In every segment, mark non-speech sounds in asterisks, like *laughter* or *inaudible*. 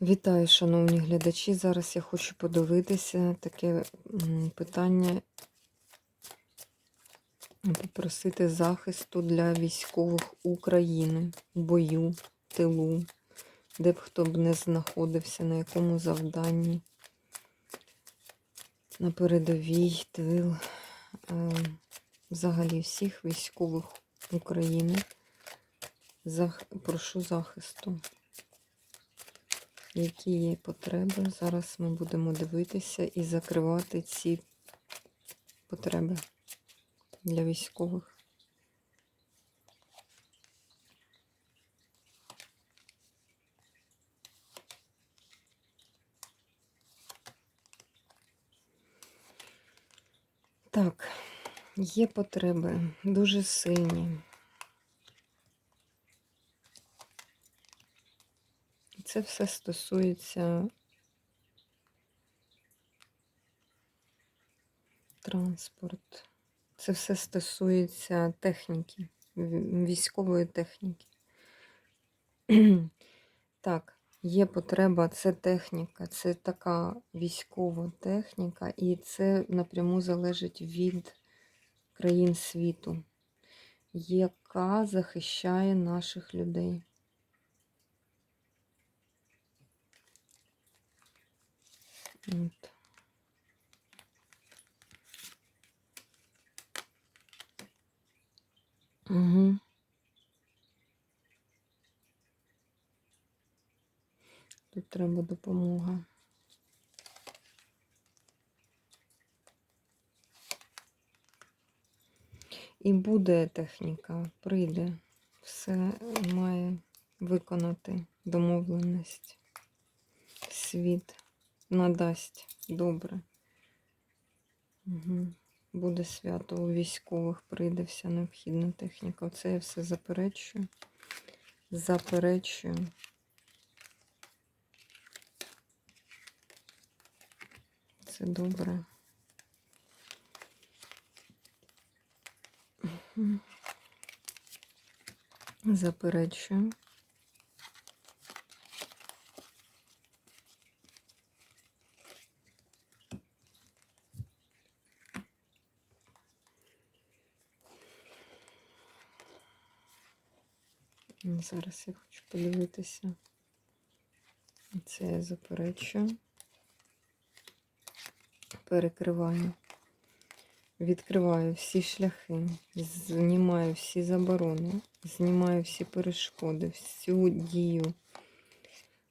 Вітаю, шановні глядачі. Зараз я хочу подивитися таке питання, попросити захисту для військових України у бою, тилу, де б хто б не знаходився, на якому завданні, на передовій, тил, е, взагалі всіх військових України. Прошу захисту які є потреби. Зараз ми будемо дивитися і закривати ці потреби для військових. Так, є потреби дуже сильні. Це все стосується транспорт. Це все стосується техніки, військової техніки. *clears throat* Так, є потреба, це техніка, це така військова техніка, і це напряму залежить від країн світу, яка захищає наших людей. От. Угу. Тут треба допомога. І буде техніка, прийде, все має виконати домовленість. Світ надасть добре. Угу. Буде свято у військових, прийде вся необхідна техніка. Оце я все заперечую. Заперечую. Це добре. Заперечую. Зараз я хочу подивитися. Це я заперечую. Перекриваю. Відкриваю всі шляхи, знімаю всі заборони, знімаю всі перешкоди, всю дію,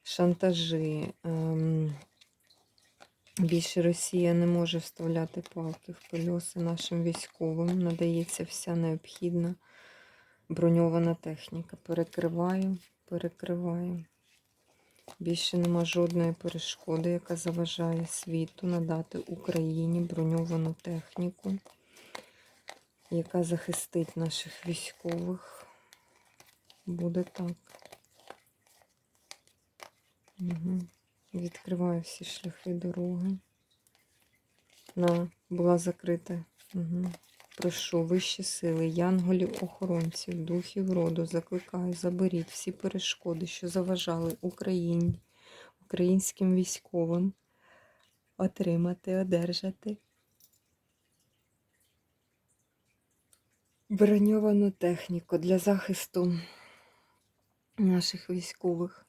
шантажі. Ем, Більше Росія не може вставляти палки в колеса нашим військовим. Надається вся необхідна броньована техніка. Перекриваю, перекриваю. Більше нема жодної перешкоди, яка заважає світу надати Україні броньовану техніку, яка захистить наших військових. Буде так. Угу. Відкриваю всі шляхи дороги. На, була закрита. Угу. Прошу вищі сили, янголів, охоронців, духів роду, закликаю, заберіть всі перешкоди, що заважали Україні, українським військовим отримати, одержати броньовану техніку для захисту наших військових.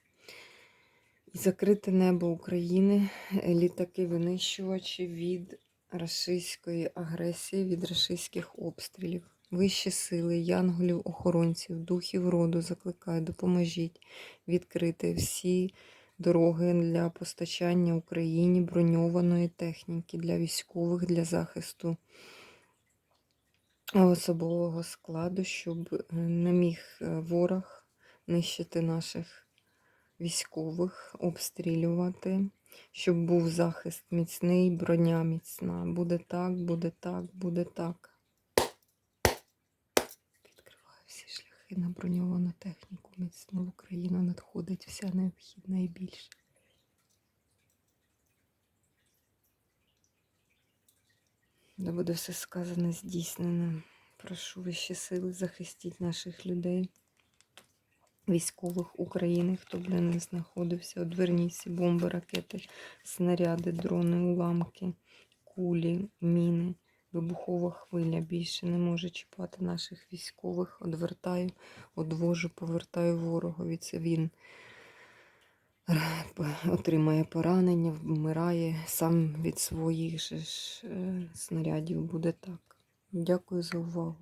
І закрите небо України, літаки винищувачі від рашистської агресії, від рашистських обстрілів. Вищі сили, янголів, охоронців, духів роду закликаю, допоможіть відкрити всі дороги для постачання Україні броньованої техніки для військових, для захисту особового складу, щоб е, не міг е, ворог нищити наших військових, обстрілювати, щоб був захист міцний, броня міцна. Буде так, буде так, буде так. Відкриваю всі шляхи на броньовану техніку. Міцну Україну надходить вся необхідна і більше. Да буде все сказане, здійснено. Прошу вищі сили, захистіть наших людей. Військових України, хто б де не знаходився. Одверніться, бомби, ракети, снаряди, дрони, уламки, кулі, міни, вибухова хвиля. Більше не може чіпати наших військових. Одвертаю, одвожу, повертаю ворогові. Це він е, отримає поранення, вмирає сам від своїх же ж е, снарядів. Буде так. Дякую за увагу.